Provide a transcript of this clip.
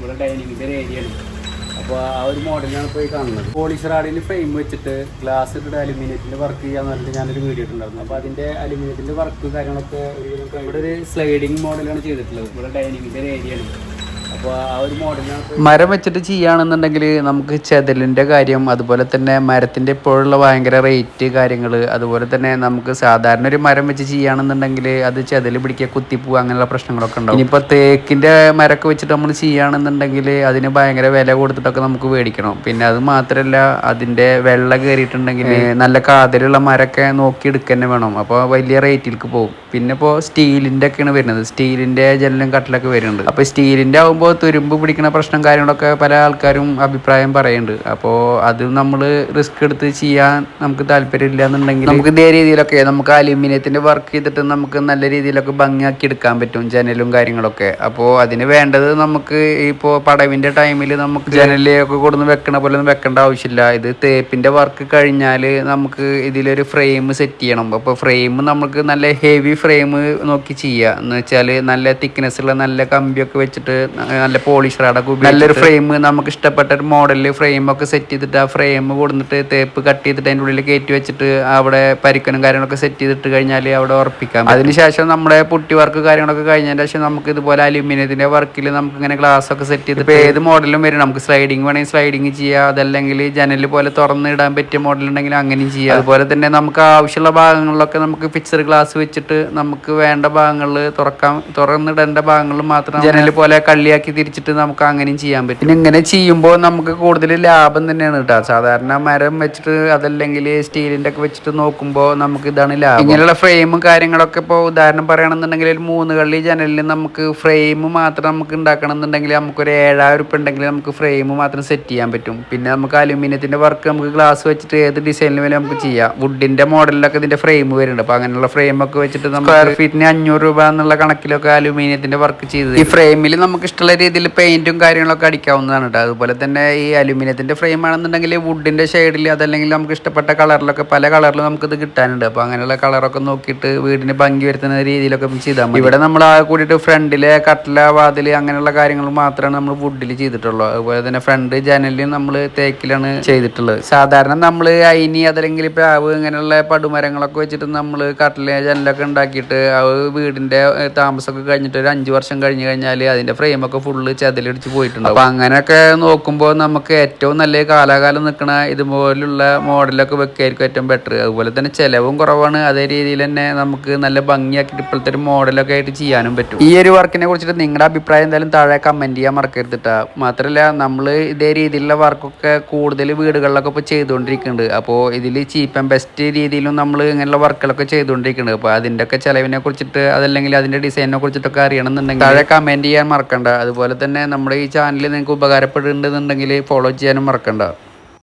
ഇവിടെ ഡൈനിങ്ങിന്റെ ഒരു ഏരിയ ആണ്. അപ്പോൾ ആ ഒരു മോഡലാണ് പോയി കാണുന്നത്. പോളിഷ് റാഡിൽ ഫ്രെയിം വെച്ചിട്ട് ഗ്ലാസ് ഇട്ടിട്ട് അലുമിനിയത്തിന്റെ വർക്ക് ചെയ്യാന്ന് പറഞ്ഞിട്ട് ഞാനൊരു വീഡിയോ ഇട്ടുണ്ടായിരുന്നു അപ്പോൾ അതിന്റെ അലുമിനിയത്തിന്റെ വർക്ക് കാര്യങ്ങളൊക്കെ ഇവിടെ ഒരു സ്ലൈഡിങ് മോഡലാണ് ചെയ്തിട്ടുള്ളത്. ഇവിടെ ഡൈനിങ്ങിന്റെ ഒരു ഏരിയ ആണ്. മരം വെച്ചിട്ട് ചെയ്യുകയാണെന്നുണ്ടെങ്കിൽ നമുക്ക് ചെതലിന്റെ കാര്യം അതുപോലെ തന്നെ മരത്തിന്റെ ഇപ്പോഴുള്ള ഭയങ്കര റേറ്റ് കാര്യങ്ങൾ അതുപോലെ തന്നെ നമുക്ക് സാധാരണ ഒരു മരം വെച്ച് ചെയ്യുകയാണെന്നുണ്ടെങ്കിൽ അത് ചെതൽ പിടിക്കുക കുത്തിപ്പൂ അങ്ങനെയുള്ള പ്രശ്നങ്ങളൊക്കെ ഉണ്ടാവും. ഇനിയിപ്പോൾ തേക്കിന്റെ മരമൊക്കെ വെച്ചിട്ട് നമ്മൾ ചെയ്യുകയാണെന്നുണ്ടെങ്കിൽ അതിന് ഭയങ്കര വില കൊടുത്തിട്ടൊക്കെ നമുക്ക് മേടിക്കണം. പിന്നെ അത് മാത്രമല്ല അതിന്റെ വെള്ളം കയറിയിട്ടുണ്ടെങ്കിൽ നല്ല കാതലുള്ള മരമൊക്കെ നോക്കി എടുക്കുക തന്നെ വേണം. അപ്പോൾ വലിയ റേറ്റിലേക്ക് പോകും. പിന്നെ ഇപ്പോൾ സ്റ്റീലിന്റെ ഒക്കെയാണ് വരുന്നത്. സ്റ്റീലിന്റെ ജനലും കട്ടിലൊക്കെ വരുന്നുണ്ട്. അപ്പോൾ സ്റ്റീലിന്റെ ആകുമ്പോൾ തുരുമ്പ് പിടിക്കുന്ന പ്രശ്നം കാര്യങ്ങളൊക്കെ പല ആൾക്കാരും അഭിപ്രായം പറയുന്നുണ്ട് അപ്പോൾ അത് നമ്മൾ റിസ്ക് എടുത്ത് ചെയ്യാൻ നമുക്ക് താല്പര്യമില്ല എന്നുണ്ടെങ്കിൽ നമുക്ക് ഇതേ രീതിയിലൊക്കെ നമുക്ക് അലുമിനിയത്തിന്റെ വർക്ക് ചെയ്തിട്ട് നമുക്ക് നല്ല രീതിയിലൊക്കെ ഭംഗിയാക്കി എടുക്കാൻ പറ്റും ജനലും കാര്യങ്ങളൊക്കെ. അപ്പോൾ അതിന് വേണ്ടത് നമുക്ക് ഇപ്പോൾ പടവിന്റെ ടൈമിൽ നമുക്ക് ജനലൊക്കെ കൊടുന്ന് വെക്കണ പോലെ ഒന്നും വെക്കേണ്ട ആവശ്യമില്ല. ഇത് തേപ്പിന്റെ വർക്ക് കഴിഞ്ഞാൽ നമുക്ക് ഇതിലൊരു ഫ്രെയിം സെറ്റ് ചെയ്യണം. അപ്പോൾ ഫ്രെയിം നമുക്ക് നല്ല ഹെവി ഫ്രെയിം നോക്കി ചെയ്യുക എന്ന് വെച്ചാൽ നല്ല തിക്നെസ് ഉള്ള നല്ല കമ്പിയൊക്കെ വെച്ചിട്ട് നല്ല പോളിഷ് റാഡൊക്കെ നല്ലൊരു ഫ്രെയിം നമുക്ക് ഇഷ്ടപ്പെട്ട ഒരു മോഡലിൽ ഫ്രെയിം ഒക്കെ സെറ്റ് ചെയ്തിട്ട് ആ ഫ്രെയിം കൊടുത്തിട്ട് തേപ്പ് കട്ട് ചെയ്തിട്ട് അതിന്റെ ഉള്ളിൽ കയറ്റി വെച്ചിട്ട് അവിടെ പരിക്കനും കാര്യങ്ങളൊക്കെ സെറ്റ് ചെയ്തിട്ട് കഴിഞ്ഞാൽ അവിടെ ഉറപ്പിക്കാം അതിനുശേഷം നമ്മുടെ പുട്ടി വർക്ക് കാര്യങ്ങളൊക്കെ കഴിഞ്ഞതിന് ശേഷം നമുക്ക് ഇതുപോലെ അലുമിനിയത്തിന്റെ വർക്കിൽ നമുക്ക് ഇങ്ങനെ ഗ്ലാസ് ഒക്കെ സെറ്റ് ചെയ്തിട്ട് ഏത് മോഡലും വരും. നമുക്ക് സ്ലൈഡിങ് വേണമെങ്കിൽ സ്ലൈഡിങ് ചെയ്യാം. അതല്ലെങ്കിൽ ജനൽ പോലെ തുറന്ന് ഇടാൻ പറ്റിയ മോഡൽ ഉണ്ടെങ്കിൽ അങ്ങനെയും ചെയ്യാം. അതുപോലെ തന്നെ നമുക്ക് ആവശ്യമുള്ള ഭാഗങ്ങളിലൊക്കെ നമുക്ക് ഫിക്സർ ഗ്ലാസ് വെച്ചിട്ട് നമുക്ക് വേണ്ട ഭാഗങ്ങളിൽ തുറക്കാൻ തുറന്നിടേണ്ട ഭാഗങ്ങളിൽ മാത്രം ജനൽ പോലെ കള്ളിയാക്കി തിരിച്ചിട്ട് നമുക്ക് അങ്ങനെയും ചെയ്യാൻ പറ്റും. പിന്നെ ഇങ്ങനെ ചെയ്യുമ്പോൾ നമുക്ക് കൂടുതൽ ലാഭം തന്നെയാണ് കേട്ടോ. സാധാരണ മരം വെച്ചിട്ട് അതല്ലെങ്കിൽ സ്റ്റീലിന്റെ ഒക്കെ വെച്ചിട്ട് നോക്കുമ്പോൾ നമുക്ക് ഇതാണ് ലാഭം. ഇങ്ങനെയുള്ള ഫ്രെയിമും കാര്യങ്ങളൊക്കെ ഇപ്പോൾ ഉദാഹരണം പറയുകയാണെന്നുണ്ടെങ്കിൽ ഒരു മൂന്ന് കള്ളി ജനലിൽ നമുക്ക് ഫ്രെയിം മാത്രം നമുക്ക് ഉണ്ടാക്കണം എന്നുണ്ടെങ്കിൽ നമുക്കൊരു ഏഴായിരം ഉറുപ്പ് ഉണ്ടെങ്കിൽ നമുക്ക് ഫ്രെയിം മാത്രം സെറ്റ് ചെയ്യാൻ പറ്റും. പിന്നെ നമുക്ക് അലുമിനിയത്തിന്റെ വർക്ക് നമുക്ക് ഗ്ലാസ് വെച്ചിട്ട് ഏത് ഡിസൈനിൽ വേണം നമുക്ക് ചെയ്യാം. വുഡിന്റെ മോഡലിലൊക്കെ ഇതിന്റെ ഫ്രെയിം വരുന്നുണ്ട്. അപ്പോൾ അങ്ങനെയുള്ള ഫ്രെയിം ഒക്കെ വെച്ചിട്ട് നമുക്ക് സ്ക്വയർ ഫീറ്റിന് അഞ്ഞൂറ് രൂപ എന്നുള്ള കണക്കിലൊക്കെ അലുമിനിയത്തിന്റെ വർക്ക് ചെയ്ത് ഈ ഫ്രെയിമിൽ നമുക്ക് ഇഷ്ടമുള്ള രീതിയിൽ പെയിന്റും കാര്യങ്ങളൊക്കെ അടിക്കാവുന്നതാണ് കേട്ടോ അതുപോലെ തന്നെ ഈ അലുമിനിയത്തിന്റെ ഫ്രെയിം ആണെന്നുണ്ടെങ്കിൽ വുഡിന്റെ ഷെയ്ഡിൽ അതല്ലെങ്കിൽ നമുക്ക് ഇഷ്ടപ്പെട്ട കളറിലൊക്കെ പല കളറിലും ഇത് കിട്ടാനുണ്ട്. അപ്പോൾ അങ്ങനെയുള്ള കളറൊക്കെ നോക്കിയിട്ട് വീടിന് ഭംഗി വരുത്തുന്ന രീതിയിലൊക്കെ ചെയ്താൽ മതി. ഇവിടെ നമ്മൾ ആ കൂടിയിട്ട് ഫ്രണ്ടിലെ കട്ടില വാതിൽ അങ്ങനെയുള്ള കാര്യങ്ങൾ മാത്രമാണ് നമ്മൾ വുഡിൽ ചെയ്തിട്ടുള്ളൂ. അതുപോലെ തന്നെ ഫ്രണ്ട് ജനലിൽ നമ്മൾ തേക്കിലാണ് ചെയ്തിട്ടുള്ളത്. സാധാരണ നമ്മൾ അയിനി അതല്ലെങ്കിൽ പ്രാവ് ഇങ്ങനെയുള്ള പടുമരങ്ങളൊക്കെ വെച്ചിട്ട് നമ്മൾ കട്ടിലെ ജനലൊക്കെ ഉണ്ടാക്കിയിട്ട് അത് വീടിന്റെ താമസമൊക്കെ കഴിഞ്ഞിട്ട് ഒരു അഞ്ച് വർഷം കഴിഞ്ഞ് കഴിഞ്ഞാൽ അതിന്റെ ഫ്രെയിമൊക്കെ ഫുള്ള് ചതിലടിച്ച് പോയിട്ടുണ്ട് അപ്പൊ അങ്ങനെയൊക്കെ നോക്കുമ്പോൾ നമുക്ക് ഏറ്റവും നല്ല കാലാകാലം നിൽക്കുന്ന ഇതുപോലുള്ള മോഡലൊക്കെ വെക്കായിരിക്കും ഏറ്റവും ബെറ്റർ അതുപോലെ തന്നെ ചിലവും കുറവാണ്. അതേ രീതിയിൽ തന്നെ നമുക്ക് നല്ല ഭംഗിയാക്കിയിട്ട് ഇപ്പോഴത്തെ ഒരു മോഡലൊക്കെ ആയിട്ട് ചെയ്യാനും പറ്റും. ഈ ഒരു വർക്കിനെ കുറിച്ചിട്ട് നിങ്ങളുടെ അഭിപ്രായം എന്തായാലും താഴെ കമന്റ് ചെയ്യാൻ മറക്കരുതിട്ടാ മാത്രല്ല നമ്മൾ ഇതേ രീതിയിലുള്ള വർക്കൊക്കെ കൂടുതൽ വീടുകളിലൊക്കെ ഇപ്പോൾ ചെയ്തുകൊണ്ടിരിക്കുന്നുണ്ട്. അപ്പോൾ ഇതിൽ ചീപ്പ് ആൻഡ് ബെസ്റ്റ് രീതിയിലും നമ്മൾ ഇങ്ങനെയുള്ള വർക്കുകളൊക്കെ ചെയ്തുകൊണ്ടിരിക്കുന്നുണ്ട്. അപ്പോൾ അതിന്റെ ഒക്കെ ചിലവിനെ കുറിച്ചിട്ട് അതല്ലെങ്കിൽ അതിന്റെ ഡിസൈനിനെ കുറിച്ചിട്ടൊക്കെ അറിയണമെന്നുണ്ടെങ്കിൽ താഴെ കമന്റ് ചെയ്യാൻ മറക്കണ്ട. അതുപോലെ തന്നെ നമ്മുടെ ഈ ചാനൽ നിങ്ങൾക്ക് ഉപകാരപ്പെടുന്നുണ്ടെന്നുണ്ടെങ്കിൽ ഫോളോ ചെയ്യാനും മറക്കണ്ട.